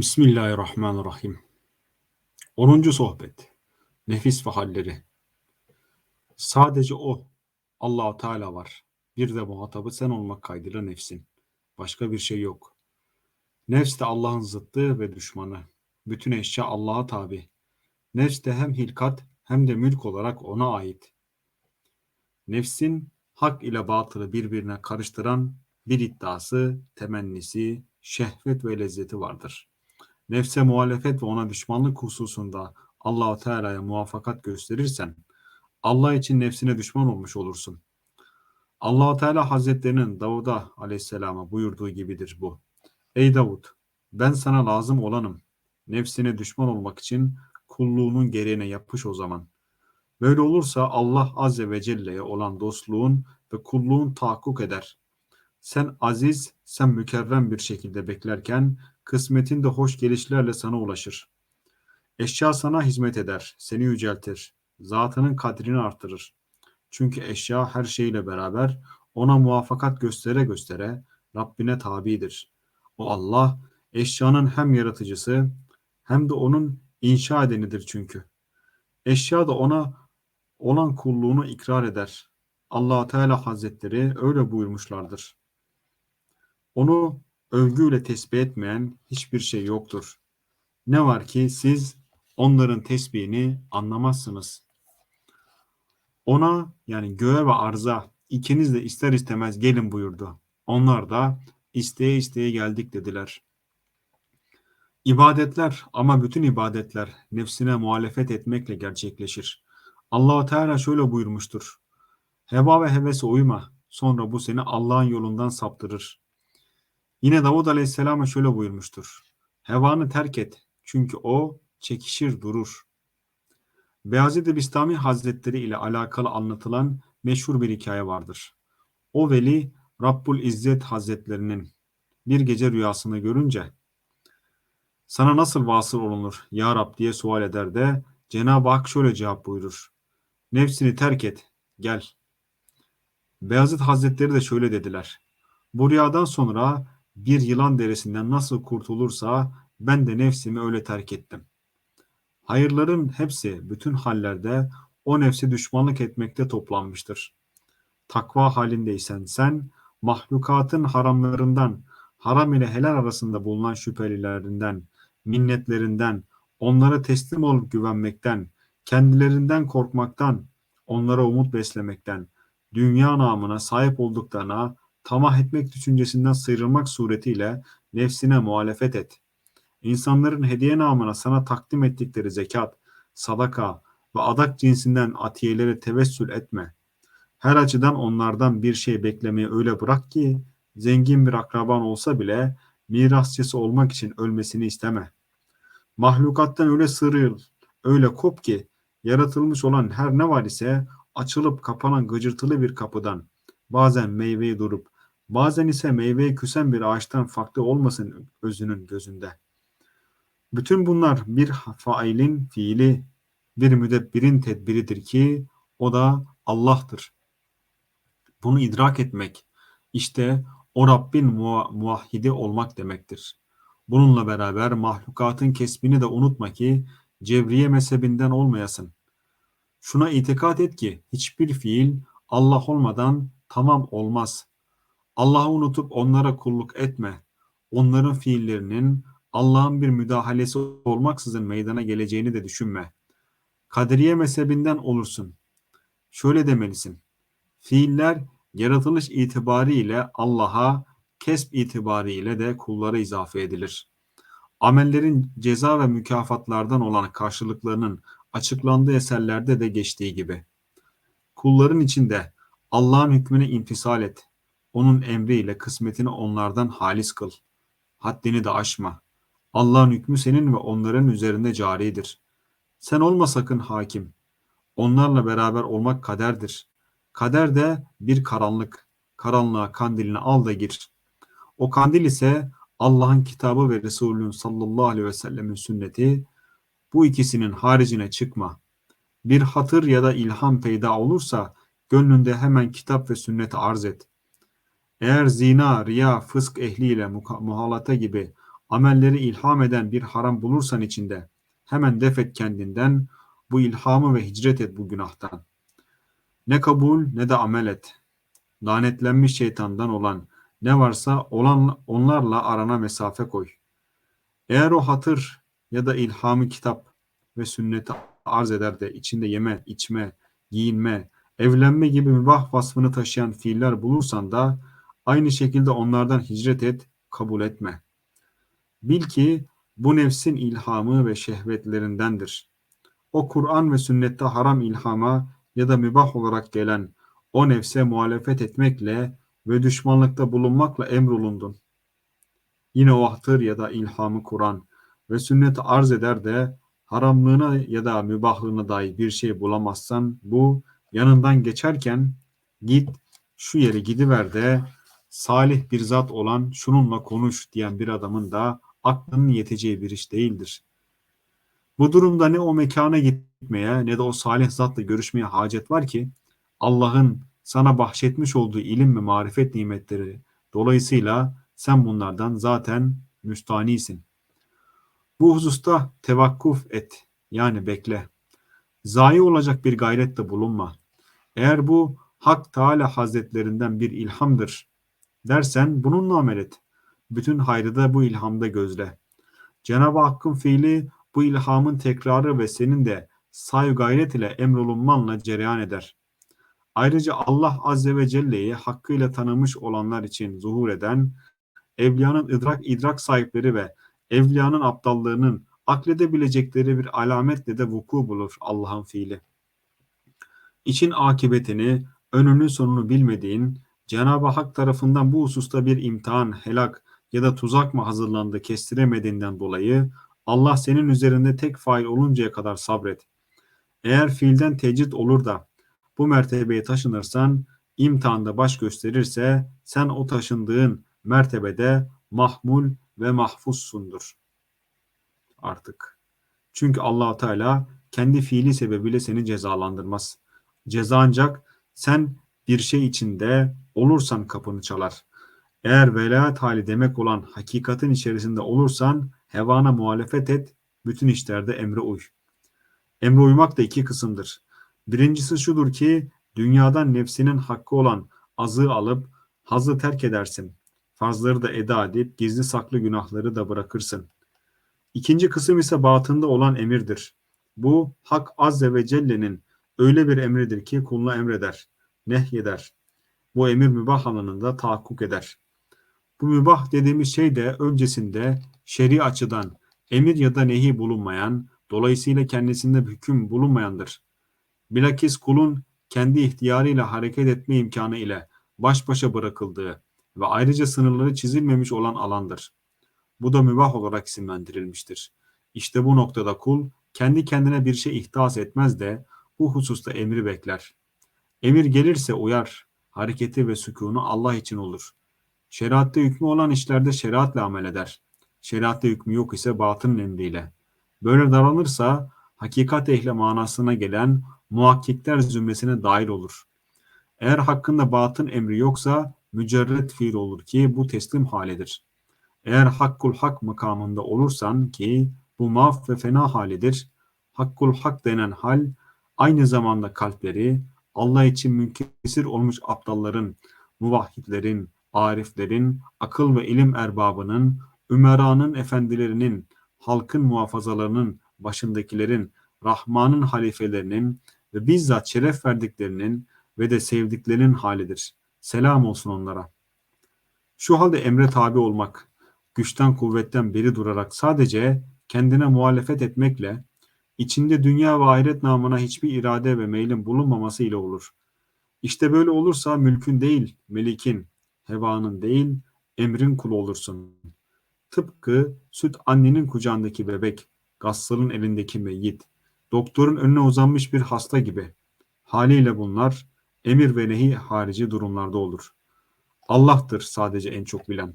Bismillahirrahmanirrahim. 10. sohbet. Nefis ve halleri. Sadece o Allah Teala var. Bir de muhatabı sen olmak kaydıyla nefsin. Başka bir şey yok. Nefs de Allah'ın zıttı ve düşmanı. Bütün eşya Allah'a tabi. Nefs de hem hilkat hem de mülk olarak ona ait. Nefsin hak ile batılı birbirine karıştıran bir iddiası, temennisi, şehvet ve lezzeti vardır. Nefse muhalefet ve ona düşmanlık hususunda Allahu Teala'ya muvaffakat gösterirsen Allah için nefsine düşman olmuş olursun. Allahu Teala Hazretlerinin Davud'a Aleyhisselam'a buyurduğu gibidir bu. Ey Davud, ben sana lazım olanım. Nefsine düşman olmak için kulluğunun gereğine yapış o zaman. Böyle olursa Allah Azze ve Celle'ye olan dostluğun ve kulluğun tahakkuk eder. Sen aziz, sen mükerrem bir şekilde beklerken kısmetin de hoş gelişlerle sana ulaşır. Eşya sana hizmet eder, seni yüceltir, zatının kadrini artırır. Çünkü eşya her şeyle beraber ona muvaffakat göstere göstere Rabbine tabidir. O Allah eşyanın hem yaratıcısı hem de onun inşa edenidir çünkü. Eşya da ona olan kulluğunu ikrar eder. allah Teala Hazretleri öyle buyurmuşlardır. Onu övgüyle tesbih etmeyen hiçbir şey yoktur. Ne var ki siz onların tesbihini anlamazsınız. Ona yani göğe ve arza ikiniz de ister istemez gelin buyurdu. Onlar da isteye isteye geldik dediler. İbadetler ama bütün ibadetler nefsine muhalefet etmekle gerçekleşir. allah Teala şöyle buyurmuştur. Heva ve hevese uyma. Sonra bu seni Allah'ın yolundan saptırır. Yine Davud Aleyhisselam'a şöyle buyurmuştur. Hevanı terk et çünkü o çekişir durur. Beyazid-i Bistami Hazretleri ile alakalı anlatılan meşhur bir hikaye vardır. O veli Rabbul İzzet Hazretlerinin bir gece rüyasını görünce sana nasıl vasıl olunur ya Rab diye sual eder de Cenab-ı Hak şöyle cevap buyurur. Nefsini terk et, gel. Beyazıt Hazretleri de şöyle dediler. Bu rüyadan sonra bir yılan derisinden nasıl kurtulursa ben de nefsimi öyle terk ettim. Hayırların hepsi bütün hallerde o nefsi düşmanlık etmekte toplanmıştır. Takva halindeysen sen mahlukatın haramlarından, haram ile helal arasında bulunan şüphelilerinden, minnetlerinden, onlara teslim olup güvenmekten, kendilerinden korkmaktan, onlara umut beslemekten, dünya namına sahip olduklarına tamah etmek düşüncesinden sıyrılmak suretiyle nefsine muhalefet et. İnsanların hediye namına sana takdim ettikleri zekat, sadaka ve adak cinsinden atiyelere tevessül etme. Her açıdan onlardan bir şey beklemeyi öyle bırak ki zengin bir akraban olsa bile mirasçısı olmak için ölmesini isteme. Mahlukattan öyle sırıl, öyle kop ki yaratılmış olan her ne var ise açılıp kapanan gıcırtılı bir kapıdan bazen meyveyi durup bazen ise meyveyi küsen bir ağaçtan farklı olmasın özünün gözünde. Bütün bunlar bir failin fiili, bir müdebbirin tedbiridir ki o da Allah'tır. Bunu idrak etmek işte o Rabbin muahhidi olmak demektir. Bununla beraber mahlukatın kesbini de unutma ki Cevriye mezhebinden olmayasın. Şuna itikat et ki hiçbir fiil Allah olmadan tamam olmaz. Allah'ı unutup onlara kulluk etme. Onların fiillerinin Allah'ın bir müdahalesi olmaksızın meydana geleceğini de düşünme. Kaderiye mezhebinden olursun. Şöyle demelisin. Fiiller yaratılış itibariyle Allah'a, kesb itibariyle de kullara izafe edilir. Amellerin ceza ve mükafatlardan olan karşılıklarının açıklandığı eserlerde de geçtiği gibi. Kulların içinde Allah'ın hükmüne intisal et. Onun emriyle kısmetini onlardan halis kıl. Haddini de aşma. Allah'ın hükmü senin ve onların üzerinde caridir. Sen olma sakın hakim. Onlarla beraber olmak kaderdir. Kader de bir karanlık. Karanlığa kandilini al da gir. O kandil ise Allah'ın kitabı ve Resulünün sallallahu aleyhi ve sellemin sünneti. Bu ikisinin haricine çıkma. Bir hatır ya da ilham peyda olursa gönlünde hemen kitap ve sünneti arz et. Eğer zina, riya, fısk ehliyle muhalata gibi amelleri ilham eden bir haram bulursan içinde hemen defet kendinden bu ilhamı ve hicret et bu günahtan. Ne kabul ne de amel et. Lanetlenmiş şeytandan olan ne varsa olan onlarla arana mesafe koy. Eğer o hatır ya da ilhamı kitap ve sünneti arz eder de içinde yeme, içme, giyinme, evlenme gibi mübah vasfını taşıyan fiiller bulursan da aynı şekilde onlardan hicret et, kabul etme. Bil ki bu nefsin ilhamı ve şehvetlerindendir. O Kur'an ve sünnette haram ilhama ya da mübah olarak gelen o nefse muhalefet etmekle ve düşmanlıkta bulunmakla emrolundun. Yine o hatır ya da ilhamı Kur'an ve sünneti arz eder de haramlığına ya da mübahlığına dair bir şey bulamazsan bu yanından geçerken git şu yere gidiver de salih bir zat olan şununla konuş diyen bir adamın da aklının yeteceği bir iş değildir. Bu durumda ne o mekana gitmeye ne de o salih zatla görüşmeye hacet var ki Allah'ın sana bahşetmiş olduğu ilim ve marifet nimetleri dolayısıyla sen bunlardan zaten müstanisin. Bu hususta tevakkuf et yani bekle. Zayi olacak bir gayrette bulunma. Eğer bu Hak Teala Hazretlerinden bir ilhamdır dersen bununla amel et. Bütün hayrı da bu ilhamda gözle. Cenab-ı Hakk'ın fiili bu ilhamın tekrarı ve senin de say gayret ile emrolunmanla cereyan eder. Ayrıca Allah Azze ve Celle'yi hakkıyla tanımış olanlar için zuhur eden, evliyanın idrak idrak sahipleri ve evliyanın aptallığının akledebilecekleri bir alametle de vuku bulur Allah'ın fiili. İçin akibetini, önünü sonunu bilmediğin, Cenab-ı Hak tarafından bu hususta bir imtihan, helak ya da tuzak mı hazırlandı kestiremediğinden dolayı Allah senin üzerinde tek fail oluncaya kadar sabret. Eğer fiilden tecrit olur da bu mertebeye taşınırsan, imtihanda baş gösterirse sen o taşındığın mertebede mahmul ve mahfuzsundur. Artık. Çünkü allah Teala kendi fiili sebebiyle seni cezalandırmaz. Ceza ancak sen bir şey içinde olursan kapını çalar. Eğer velayet hali demek olan hakikatin içerisinde olursan hevana muhalefet et, bütün işlerde emre uy. Emre uymak da iki kısımdır. Birincisi şudur ki dünyadan nefsinin hakkı olan azı alıp hazı terk edersin. Farzları da eda edip gizli saklı günahları da bırakırsın. İkinci kısım ise batında olan emirdir. Bu Hak Azze ve Celle'nin öyle bir emridir ki kuluna emreder, nehyeder. Bu emir mübah alanında tahakkuk eder. Bu mübah dediğimiz şey de öncesinde şer'i açıdan emir ya da nehi bulunmayan, dolayısıyla kendisinde hüküm bulunmayandır. Bilakis kulun kendi ihtiyarıyla hareket etme imkanı ile baş başa bırakıldığı ve ayrıca sınırları çizilmemiş olan alandır. Bu da mübah olarak isimlendirilmiştir. İşte bu noktada kul kendi kendine bir şey ihtas etmez de bu hususta emri bekler. Emir gelirse uyar, hareketi ve sükunu Allah için olur. Şeriatta hükmü olan işlerde şeriatla amel eder. Şeriatta hükmü yok ise batının emriyle. Böyle davranırsa hakikat ehli manasına gelen muhakkikler zümresine dahil olur. Eğer hakkında batın emri yoksa mücerret fiil olur ki bu teslim halidir. Eğer hakkul hak makamında olursan ki bu maf ve fena halidir. Hakkul hak denen hal aynı zamanda kalpleri Allah için münkesir olmuş aptalların, muvahhidlerin, ariflerin, akıl ve ilim erbabının, ümeranın efendilerinin, halkın muhafazalarının, başındakilerin, Rahman'ın halifelerinin ve bizzat şeref verdiklerinin ve de sevdiklerinin halidir. Selam olsun onlara. Şu halde emre tabi olmak, güçten kuvvetten beri durarak sadece kendine muhalefet etmekle, içinde dünya ve ahiret namına hiçbir irade ve meylin bulunmaması ile olur. İşte böyle olursa mülkün değil, melikin, hevanın değil, emrin kulu olursun. Tıpkı süt annenin kucağındaki bebek, gassalın elindeki meyyit, doktorun önüne uzanmış bir hasta gibi. Haliyle bunlar emir ve nehi harici durumlarda olur. Allah'tır sadece en çok bilen.